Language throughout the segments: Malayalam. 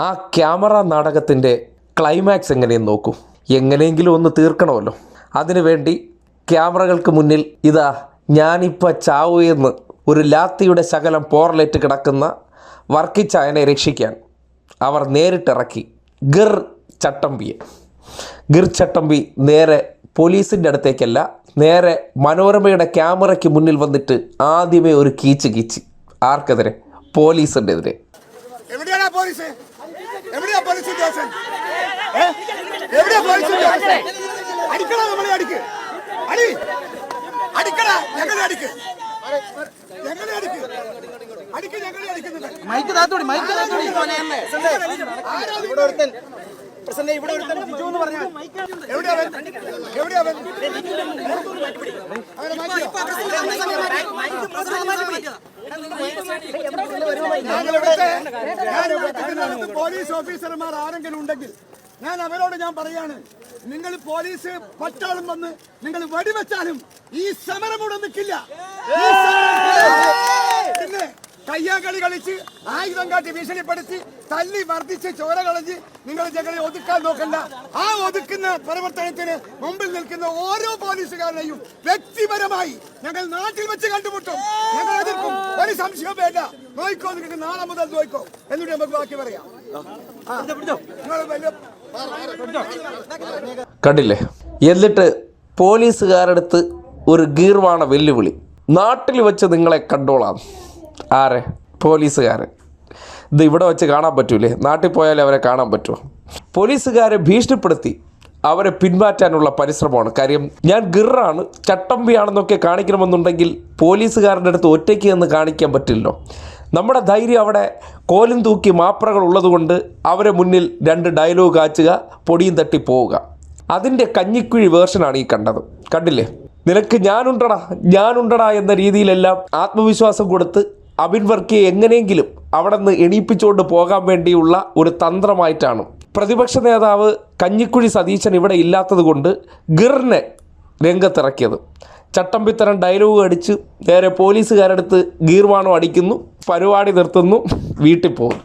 ആ ക്യാമറ നാടകത്തിന്റെ ക്ലൈമാക്സ് എങ്ങനെയെന്ന് നോക്കൂ. എങ്ങനെയെങ്കിലും ഒന്ന് തീർക്കണമല്ലോ. അതിനുവേണ്ടി ക്യാമറകൾക്ക് മുന്നിൽ ഇതാ ഞാനിപ്പോൾ ചാവു എന്ന് ഒരു ലാത്തിയുടെ ശകലം പോർലേറ്റ് കിടക്കുന്ന വർക്കിച്ചായനെ രക്ഷിക്കാൻ അവർ നേരിട്ടിറക്കി ഗിർ ചട്ടമ്പിയെ. ഗിർ ചട്ടമ്പി നേരെ പോലീസിന്റെ അടുത്തേക്കല്ല നേരെ മനോരമയുടെ ക്യാമറയ്ക്ക് മുന്നിൽ വന്നിട്ട് ആദ്യമേ ഒരു കീച്ച് കീച്ച്. ആർക്കെതിരെ? പോലീസിന്റെ എതിരെ പോലീസ്? എവിടെയാ പരിശുദ്ധാസൻ? എവിടെയാ പരിശുദ്ധാസൻ അടിക്കടാ നമ്മളെ അടിക്ക്. അടി. അടിക്കടാ ഞങ്ങളെ അടിക്ക്. ഞങ്ങളെ അടിക്ക്. അടിക്ക് ഞങ്ങളെ അടിക്കുന്നുണ്ട് മൈക്ക് താത്തോടി മൈക്ക് താത്തോടി ഇവിടെ ഒരുത്തൻ. പ്രസന്നെ ഇവിടെ ഒരുത്തൻ ബിജു എന്ന് പറഞ്ഞാൽ എവിടെയാ അവൻ? എവിടെയാ അവൻ? പോലീസ് ഓഫീസർമാർ ആരെങ്കിലും ഉണ്ടെങ്കിൽ ഞാൻ അവരോട് ഞാൻ പറയാണ് നിങ്ങൾ പോലീസ് പട്ടാളം വന്ന് നിങ്ങൾ വെടിവെച്ചാലും ഈ സമരം ഇവിടെ നിൽക്കില്ല. കയ്യാങ്കളി കളിച്ച് ആയുധം കാട്ടി ഭീഷണിപ്പെടുത്തി തല്ലി വർദ്ധിച്ച് ചോര കളഞ്ഞ് നിങ്ങൾ ഞങ്ങളെ ഒതുക്കാൻ നോക്കണ്ട. ആ ഒതുക്കുന്ന പ്രവർത്തനത്തിന് മുമ്പിൽ നിൽക്കുന്ന ഓരോ പോലീസുകാരനെയും വ്യക്തിപരമായി ഞങ്ങൾ നാട്ടിൽ വെച്ച് കണ്ടുമുട്ടും. ഞങ്ങൾ എതിർക്കും. ഒരു സംശയം വേണ്ട. നോയിക്കോ നിങ്ങൾക്ക് നാളെ മുതൽ നോയിക്കോ. എന്നിട്ട് നമുക്ക് ബാക്കി പറയാം. കണ്ടില്ലേ? എന്നിട്ട് പോലീസുകാരടുത്ത് ഒരു ഗീർവാണ വെല്ലുവിളി. നാട്ടിൽ വെച്ച് നിങ്ങളെ കണ്ടോളാം. ആരെ? പോലീസുകാർ ഇത് ഇവിടെ വെച്ച് കാണാൻ പറ്റൂലേ? നാട്ടിൽ പോയാലേ അവരെ കാണാൻ പറ്റുമോ പോലീസുകാരെ ഭീഷണിപ്പെടുത്തി അവരെ പിന്മാറ്റാനുള്ള പരിശ്രമമാണ്. കാര്യം ഞാൻ ഗിറാണ് ചട്ടമ്പിയാണെന്നൊക്കെ കാണിക്കണമെന്നുണ്ടെങ്കിൽ പോലീസുകാരുടെ അടുത്ത് ഒറ്റയ്ക്ക് എന്ന് കാണിക്കാൻ പറ്റില്ലല്ലോ. നമ്മുടെ ധൈര്യം അവിടെ കോലും തൂക്കി മാപ്രകൾ ഉള്ളതുകൊണ്ട് അവരെ മുന്നിൽ രണ്ട് ഡയലോഗ് കാച്ചുക പൊടിയും തട്ടി പോവുക. അതിന്റെ കഞ്ഞിക്കുഴി വേർഷനാണ് ഈ കണ്ടത്. കണ്ടില്ലേ? നിനക്ക് ഞാനുണ്ടടാ ഞാനുണ്ടടാ എന്ന രീതിയിലെല്ലാം ആത്മവിശ്വാസം കൊടുത്ത് അബിൻ വർക്കിയെ എങ്ങനെയെങ്കിലും അവിടെ നിന്ന് എണീപ്പിച്ചുകൊണ്ട് പോകാൻ വേണ്ടിയുള്ള ഒരു തന്ത്രമായിട്ടാണ്. പ്രതിപക്ഷ നേതാവ് കഞ്ഞിക്കുഴി സതീശൻ ഇവിടെ ഇല്ലാത്തതുകൊണ്ട് ഗിറിനെ രംഗത്തിറക്കിയത്. ചട്ടമ്പിത്തരം ഡയലോഗ് അടിച്ച് നേരെ പോലീസുകാരടുത്ത് ഗീർവാണോ അടിക്കുന്നു പരിപാടി നിർത്തുന്നു വീട്ടിൽ പോകുന്നു.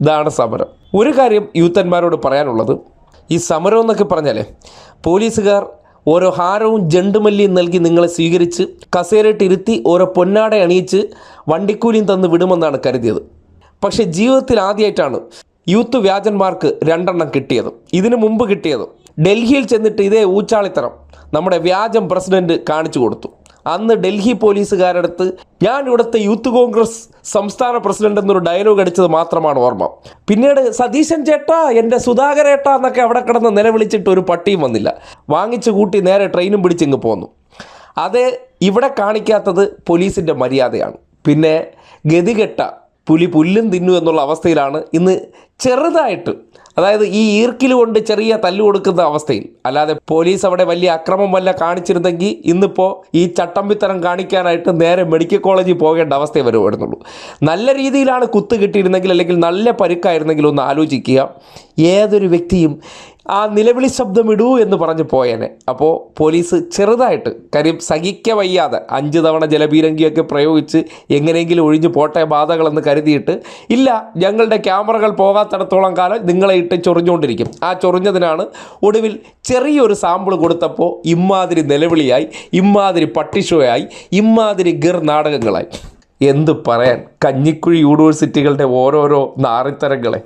ഇതാണ് സമരം. ഒരു കാര്യം യൂത്തന്മാരോട് പറയാനുള്ളത്. ഈ സമരം എന്നൊക്കെ പറഞ്ഞാലേ പോലീസുകാർ ഓരോ ഹാരവും ജണ്ടുമല്ലിയും നൽകി നിങ്ങളെ സ്വീകരിച്ച് കസേരയിട്ട് ഇരുത്തി ഓരോ പൊന്നാട അണിയിച്ച് വണ്ടിക്കൂലിയും തന്ന് വിടുമെന്നാണ് കരുതിയത്. പക്ഷേ ജീവിതത്തിൽ ആദ്യമായിട്ടാണ് യൂത്ത് വ്യാജന്മാർക്ക് രണ്ടെണ്ണം കിട്ടിയത്. ഇതിനു മുമ്പ് കിട്ടിയത്. ഡൽഹിയിൽ ചെന്നിട്ട് ഇതേ ഊച്ചാളിത്തരം നമ്മുടെ വ്യാജം പ്രസിഡന്റ് കാണിച്ചു കൊടുത്തു. അന്ന് ഡൽഹി പോലീസുകാരടുത്ത് ഞാൻ ഇവിടുത്തെ യൂത്ത് കോൺഗ്രസ് സംസ്ഥാന പ്രസിഡന്റ് എന്നൊരു ഡയലോഗ് അടിച്ചത് മാത്രമാണ് ഓർമ്മ. പിന്നീട് സതീശൻ ചേട്ടാ എന്റെ സുധാകരേട്ടാ എന്നൊക്കെ അവിടെ കിടന്ന് നിലവിളിച്ചിട്ട് ഒരു പട്ടിയും വന്നില്ല. വാങ്ങിച്ചു കൂട്ടി നേരെ ട്രെയിനും പിടിച്ചിങ്ങ് പോന്നു. അത് ഇവിടെ കാണിക്കാത്തത് പോലീസിന്റെ മര്യാദയാണ്. പിന്നെ ഗതികെട്ട പുലി പുല്ലും തിന്നു എന്നുള്ള അവസ്ഥയിലാണ് ഇന്ന് ചെറുതായിട്ട് അതായത് ഈ ഈർക്കിൽ കൊണ്ട് ചെറിയ തല്ല് കൊടുക്കുന്ന അവസ്ഥയിൽ. അല്ലാതെ പോലീസ് അവിടെ വലിയ അക്രമം വല്ല കാണിച്ചിരുന്നെങ്കിൽ ഇന്നിപ്പോൾ ഈ ചട്ടമ്പിത്തരം കാണിക്കാനായിട്ട് നേരെ മെഡിക്കൽ കോളേജിൽ പോകേണ്ട വരെ വരുമായിരുന്നുള്ളൂ നല്ല രീതിയിലാണ് കുത്ത് കിട്ടിയിരുന്നെങ്കിൽ അല്ലെങ്കിൽ നല്ല പരുക്കായിരുന്നെങ്കിൽ ഒന്ന് ആലോചിക്കുക. ഏതൊരു വ്യക്തിയും ആ നിലവിളി ശബ്ദം ഇടൂ എന്ന് പറഞ്ഞു പോയേനെ. അപ്പോൾ പോലീസ് ചെറുതായിട്ട് കാര്യം സഹിക്ക വയ്യാതെ അഞ്ച് തവണ ജലപീരങ്കിയൊക്കെ പ്രയോഗിച്ച് എങ്ങനെയെങ്കിലും ഒഴിഞ്ഞു പോട്ടെ ബാധകളെന്ന് കരുതിയിട്ട് ഇല്ല ഞങ്ങളുടെ ക്യാമറകൾ പോകാത്തിടത്തോളം കാലം നിങ്ങളെ ഇട്ട് ചൊറിഞ്ഞുകൊണ്ടിരിക്കും. ആ ചൊറിഞ്ഞതിനാണ് ഒടുവിൽ ചെറിയൊരു സാമ്പിൾ കൊടുത്തപ്പോൾ ഇമ്മാതിരി നിലവിളിയായി ഇമ്മാതിരി പട്ടിഷോയായി ഇമ്മാതിരി ഗിർ നാടകങ്ങളായി. എന്ത് പറയാൻ? കഞ്ഞിക്കുഴി യൂണിവേഴ്സിറ്റികളുടെ ഓരോരോ നാറിത്തരങ്ങളെ.